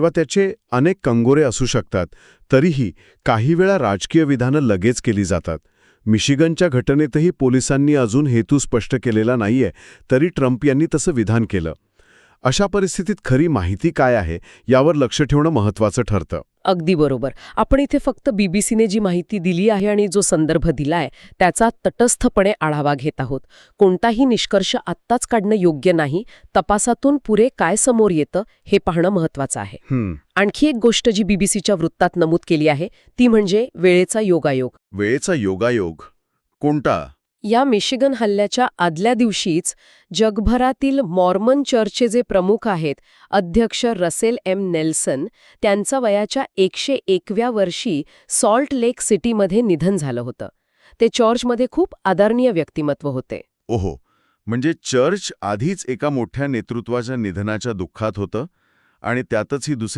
किंवा त्याचे अनेक कंगोरे असू शकतात तरीही काही वेळा राजकीय विधानं लगेच केली जातात. मिशिगनच्या घटनेतही पोलिसांनी अजून हेतू स्पष्ट केलेला नाहीये तरी ट्रम्प यांनी तसं विधान केलं. अशा परिस्थितीत खरी माहिती काय आहे यावर लक्ष ठेवणं महत्वाचं ठरतं. अगदी बरोबर. आपण इथे फक्त बीबीसीने जी माहिती दिली आहे आणि जो संदर्भ दिलाय त्याचा तटस्थपणे आढावा घेत आहोत. कोणताही निष्कर्ष आत्ताच काढणं योग्य नाही. तपासातून पुरे काय समोर येतं हे पाहणं महत्वाचं आहे. हं, आणखी एक गोष्ट जी बीबीसीच्या वृत्तात नमूद केली आहे ती म्हणजे वेळेचा योगायोग. वेळेचा योगायोग कोणता? या मिशिगन हल्ल्याच्या आदल्या दिवशीच जगभरातील मॉर्मन चर्चचे जे प्रमुख आहेत अध्यक्ष रसेल एम. नेल्सन त्यांचा वयाच्या एकशे एकव्या वर्षी सॉल्ट लेक सिटीमध्ये निधन झालं होतं. ते चर्चमध्ये खूप आदरणीय व्यक्तिमत्व होते. ओहो म्हणजे चर्च आधीच एका मोठ्या नेतृत्वाच्या निधनाच्या दुःखात होतं आणि त्यातच ही दुसरी